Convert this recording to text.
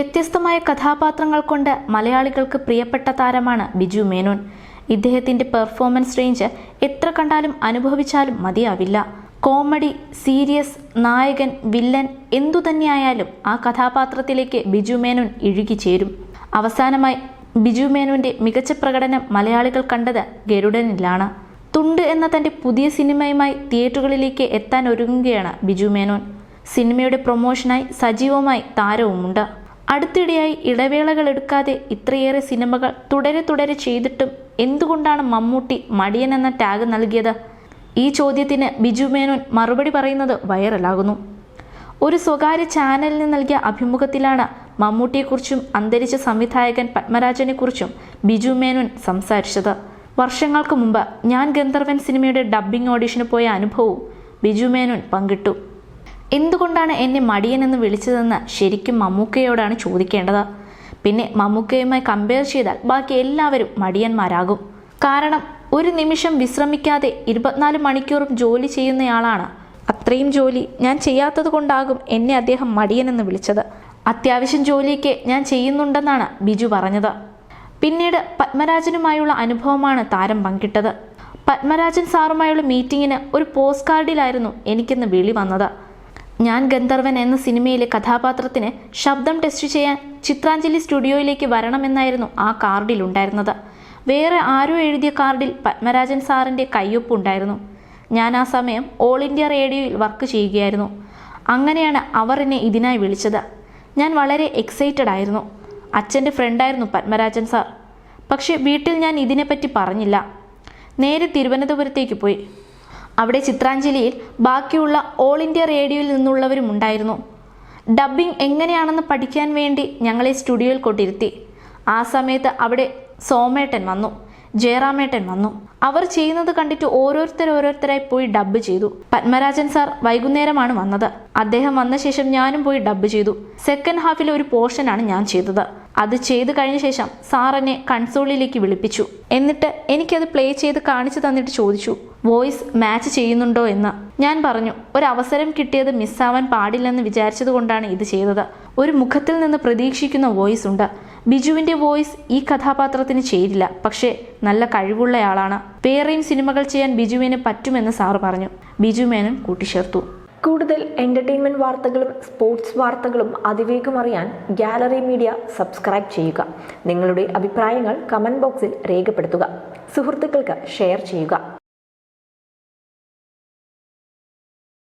വ്യത്യസ്തമായ കഥാപാത്രങ്ങൾ കൊണ്ട് മലയാളികൾക്ക് പ്രിയപ്പെട്ട താരമാണ് ബിജു മേനോൻ. ഇദ്ദേഹത്തിന്റെ പെർഫോമൻസ് റേഞ്ച് എത്ര കണ്ടാലും അനുഭവിച്ചാലും മതിയാവില്ല. കോമഡി സീരിയസ് നായകൻ വില്ലൻ എന്തു തന്നെയായാലും ആ കഥാപാത്രത്തിലേക്ക് ബിജു മേനോൻ ഇഴുകിച്ചേരും അവസാനമായി ബിജു മേനോന്റെ മികച്ച പ്രകടനം മലയാളികൾ കണ്ടത് ഗരുഡനിലാണ്. തുണ്ട് എന്ന തന്റെ പുതിയ സിനിമയുമായി തിയേറ്ററുകളിലേക്ക് എത്താൻ ഒരുങ്ങുകയാണ് ബിജു മേനോൻ. സിനിമയുടെ പ്രൊമോഷനായി സജീവമായി താരവുമുണ്ട്. അടുത്തിടെയായി ഇടവേളകൾ എടുക്കാതെ ഇത്രയേറെ സിനിമകൾ തുടരെ തുടരെ ചെയ്തിട്ടും എന്തുകൊണ്ടാണ് മമ്മൂട്ടി മടിയൻ എന്ന ടാഗ് നൽകിയത്? ഈ ചോദ്യത്തിന് ബിജു മേനോൻ മറുപടി പറയുന്നത് വൈറലാകുന്നു. ഒരു സ്വകാര്യ ചാനലിന് നൽകിയ അഭിമുഖത്തിലാണ് മമ്മൂട്ടിയെക്കുറിച്ചും അന്തരിച്ച സംവിധായകൻ പത്മരാജനെക്കുറിച്ചും ബിജു മേനോൻ സംസാരിച്ചത്. വർഷങ്ങൾക്ക് മുമ്പ് ഞാൻ ഗന്ധർവൻ സിനിമയുടെ ഡബ്ബിംഗ് ഓഡിഷന് പോയ അനുഭവവും ബിജു മേനോൻ പങ്കിട്ടു. എന്തുകൊണ്ടാണ് എന്നെ മടിയൻ എന്ന് വിളിച്ചതെന്ന് ശരിക്കും മമ്മൂക്കയോടാണ് ചോദിക്കേണ്ടത്? പിന്നെ മമ്മൂക്കയുമായി കമ്പയർ ചെയ്താൽ ബാക്കി എല്ലാവരും മടിയന്മാരാകും. കാരണം ഒരു നിമിഷം വിശ്രമിക്കാതെ ഇരുപത്തിനാല് മണിക്കൂറും ജോലി ചെയ്യുന്നയാളാണ്. അത്രയും ജോലി ഞാൻ ചെയ്യാത്തത് കൊണ്ടാകും എന്നെ അദ്ദേഹം മടിയൻ എന്ന് വിളിച്ചത്. അത്യാവശ്യം ജോലിയൊക്കെ ഞാൻ ചെയ്യുന്നുണ്ടെന്നാണ് ബിജു പറഞ്ഞത്. പിന്നീട് പത്മരാജനുമായുള്ള അനുഭവമാണ് താരം പങ്കിട്ടത്. പത്മരാജൻ സാറുമായുള്ള മീറ്റിങ്ങിന് ഒരു പോസ്റ്റ് കാർഡിലായിരുന്നു എനിക്കിന്ന് വിളി വന്നത്. ഞാൻ ഗന്ധർവൻ എന്ന സിനിമയിലെ കഥാപാത്രത്തിന് ശബ്ദം ടെസ്റ്റ് ചെയ്യാൻ ചിത്രാഞ്ജലി സ്റ്റുഡിയോയിലേക്ക് വരണമെന്നായിരുന്നു ആ കാർഡിൽ ഉണ്ടായിരുന്നത്. വേറെ ആരോ എഴുതിയ കാർഡിൽ പത്മരാജൻ സാറിന്റെ കയ്യൊപ്പുണ്ടായിരുന്നു. ഞാൻ ആ സമയം ഓൾ ഇന്ത്യ റേഡിയോയിൽ വർക്ക് ചെയ്യുകയായിരുന്നു. അങ്ങനെയാണ് അവർ എന്നെ ഇതിനായി വിളിച്ചത്. ഞാൻ വളരെ എക്സൈറ്റഡ് ആയിരുന്നു. അച്ഛന്റെ ഫ്രണ്ടായിരുന്നു പത്മരാജൻ സാർ. പക്ഷേ വീട്ടിൽ ഞാൻ ഇതിനെപ്പറ്റി പറഞ്ഞില്ല. നേരെ തിരുവനന്തപുരത്തേക്ക് പോയി. അവിടെ ചിത്രാഞ്ജലിയിൽ ബാക്കിയുള്ള ഓൾ ഇന്ത്യ റേഡിയോയിൽ നിന്നുള്ളവരും ഉണ്ടായിരുന്നു. ഡബ്ബിംഗ് എങ്ങനെയാണെന്ന് പഠിക്കാൻ വേണ്ടി ഞങ്ങളെ സ്റ്റുഡിയോയിൽ കൊണ്ടിരുത്തി. ആ സമയത്ത് അവിടെ സോമേട്ടൻ വന്നു. ജയറാമേട്ടൻ വന്നു. അവർ ചെയ്യുന്നത് കണ്ടിട്ട് ഓരോരുത്തർ ഓരോരുത്തരായി പോയി ഡബ്ബ് ചെയ്തു. പത്മരാജൻ സാർ വൈകുന്നേരമാണ് വന്നത്. അദ്ദേഹം വന്ന ശേഷം ഞാനും പോയി ഡബ്ബ് ചെയ്തു. സെക്കൻഡ് ഹാഫിൽ ഒരു പോർഷനാണ് ഞാൻ ചെയ്തത്. അത് ചെയ്തു കഴിഞ്ഞ ശേഷം സാർ എന്നെ കൺസോളിലേക്ക് വിളിപ്പിച്ചു. എന്നിട്ട് എനിക്കത് പ്ലേ ചെയ്ത് കാണിച്ചു തന്നിട്ട് ചോദിച്ചു വോയിസ് മാച്ച് ചെയ്യുന്നുണ്ടോ? എന്ന്. ഞാൻ പറഞ്ഞു ഒരു അവസരം കിട്ടിയത് മിസ്സാവാൻ പാടില്ലെന്ന് വിചാരിച്ചത് കൊണ്ടാണ് ഇത് ചെയ്തത്. ഒരു മുഖത്തിൽ നിന്ന് പ്രതീക്ഷിക്കുന്ന വോയിസ് ഉണ്ട്. ബിജുവിന്റെ വോയിസ് ഈ കഥാപാത്രത്തിന് ചേരില്ല. പക്ഷേ നല്ല കഴിവുള്ളയാളാണ്. വേറെയും സിനിമകൾ ചെയ്യാൻ ബിജുവിന് പറ്റുമെന്ന് സാറ് പറഞ്ഞു. ബിജു മേനൻ കൂട്ടിച്ചേർത്തു. കൂടുതൽ എന്റർടൈൻമെന്റ് വാർത്തകളും സ്പോർട്സ് വാർത്തകളും അതിവേഗം അറിയാൻ ഗാലറി മീഡിയ സബ്സ്ക്രൈബ് ചെയ്യുക. നിങ്ങളുടെ അഭിപ്രായങ്ങൾ കമന്റ് ബോക്സിൽ രേഖപ്പെടുത്തുക. സുഹൃത്തുക്കൾക്ക് ഷെയർ ചെയ്യുക.